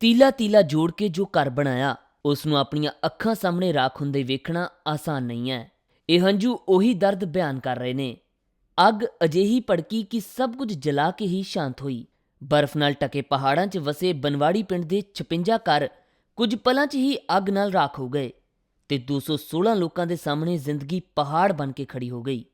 ਤੀਲਾ ਤੀਲਾ ਜੋੜ ਕੇ ਜੋ ਘਰ ਬਣਾਇਆ ਉਸ ਨੂੰ ਆਪਣੀਆਂ ਅੱਖਾਂ ਸਾਹਮਣੇ ਰਾਖ ਹੁੰਦੇ ਵੇਖਣਾ ਆਸਾਨ ਨਹੀਂ ਹੈ। ਇਹ ਹੰਝੂ ਉਹੀ ਦਰਦ ਬਿਆਨ ਕਰ ਰਹੇ ਨੇ। ਅੱਗ ਅਜਿਹੀ ਭੜਕੀ ਕਿ ਸਭ ਕੁਝ ਜਲਾ ਕੇ ਹੀ ਸ਼ਾਂਤ ਹੋਈ। ਬਰਫ਼ ਨਾਲ ਟਕੇ ਪਹਾੜਾਂ 'ਚ ਵਸੇ ਬਨਵਾੜੀ ਪਿੰਡ ਦੇ 56 ਘਰ ਕੁਝ ਪਲਾਂ 'ਚ ਹੀ ਅੱਗ ਨਾਲ ਰਾਖ ਹੋ ਗਏ ਤੇ 216 ਲੋਕਾਂ ਦੇ ਸਾਹਮਣੇ ਜ਼ਿੰਦਗੀ ਪਹਾੜ ਬਣ ਕੇ ਖੜੀ ਹੋ ਗਈ।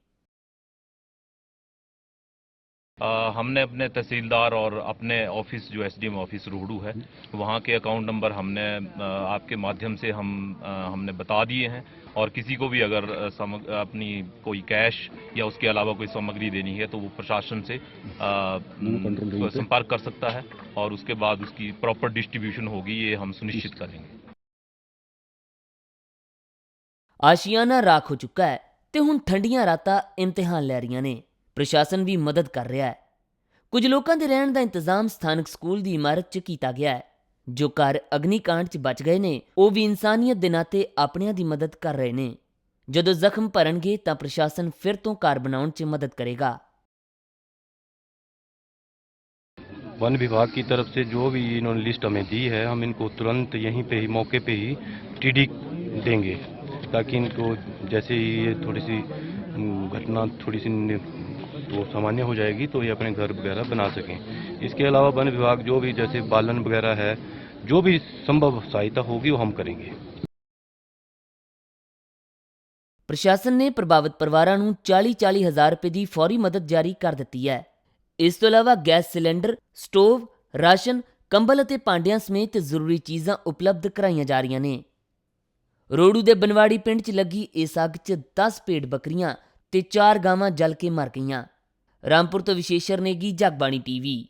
अ, हमने अपने तहसीलदार और अपने ऑफिस जो एसडीएम ऑफिस रोहड़ू है वहाँ के अकाउंट नंबर हमने अ, आपके माध्यम से हम अ, हमने बता दिए हैं और किसी को भी अगर अ, समग, अपनी कोई कैश या उसके अलावा कोई सामग्री देनी है तो वो प्रशासन से अ, म, संपर्क कर सकता है और उसके बाद उसकी प्रॉपर डिस्ट्रीब्यूशन होगी ये हम सुनिश्चित करेंगे ਆਸ਼ੀਆਨਾ ਰਾਖ ਹੋ ਚੁੱਕਾ ਹੈ ਤੇ ਹੁਣ ਠੰਡੀਆਂ ਰਾਤਾਂ ਇਮਤਿਹਾਨ ਲੈ ਰਹੀਆਂ ਨੇ ਪ੍ਰਸ਼ਾਸਨ ਵੀ ਮਦਦ ਕਰ ਰਿਹਾ ਹੈ ਕੁਝ ਲੋਕਾਂ ਦੇ ਰਹਿਣ ਦਾ ਇੰਤਜ਼ਾਮ ਸਥਾਨਕ ਸਕੂਲ ਦੀ ਇਮਾਰਤ 'ਚ ਕੀਤਾ ਗਿਆ ਹੈ ਜੋ ਘਰ ਅਗਨੀਕਾਂਡ 'ਚ ਬਚ ਗਏ ਨੇ ਉਹ ਵੀ ਇਨਸਾਨੀਅਤ ਦੇ ਨਾਤੇ ਆਪਣਿਆਂ ਦੀ ਮਦਦ ਕਰ ਰਹੇ ਨੇ ਜਦੋਂ ਜ਼ਖਮ ਭਰਨਗੇ ਤਾਂ ਪ੍ਰਸ਼ਾਸਨ ਫਿਰ ਤੋਂ ਘਰ ਬਣਾਉਣ 'ਚ ਮਦਦ ਕਰੇਗਾ वन विभाग की तरफ से जो भी इन्होंने लिस्ट हमें दी है हम इनको तुरंत यहीं पे ही मौके पे ही टीडी देंगे ताकि इनको जैसे ही ये थोड़ी सी हम्म, घटना थोड़ी सी नि- तो सामान्य हो जाएगी तो ये अपने घर वगैरह बना सकें इसके अलावा वन विभाग जो भी जैसे बालन वगैरह है जो भी संभव सहायता होगी वो हम करेंगे ਪ੍ਰਸ਼ਾਸਨ ਨੇ ਪ੍ਰਭਾਵਿਤ ਪਰਿਵਾਰਾਂ ਨੂੰ 40-40 ਹਜ਼ਾਰ ਰੁਪਏ ਦੀ ਫੌਰੀ ਮਦਦ ਜਾਰੀ ਕਰ ਦਿੱਤੀ ਹੈ ਇਸ ਤੋਂ ਇਲਾਵਾ ਗੈਸ ਸਿਲੰਡਰ ਸਟੋਵ ਰਾਸ਼ਨ ਕੰਬਲ ਅਤੇ ਭਾਂਡਿਆਂ ਸਮੇਤ ਜ਼ਰੂਰੀ ਚੀਜ਼ਾਂ ਉਪਲਬਧ ਕਰਾਈਆਂ ਜਾ ਰਹੀਆਂ ਨੇ ਰੋੜੂ ਦੇ ਬਨਵਾੜੀ ਪਿੰਡ 'ਚ ਲੱਗੀ ਇਸ ਅੱਗ 'ਚ 10 ਭੇਡ ਬੱਕਰੀਆਂ ਤੇ 4 ਗਾਵਾਂ ਜਲ ਕੇ ਮਰ ਗਈਆਂ ਰਾਮਪੁਰ ਤੋਂ ਵਿਸ਼ੇਸ਼ਰ ਨੇਗੀ ਜਗਬਾਣੀ ਟੀਵੀ।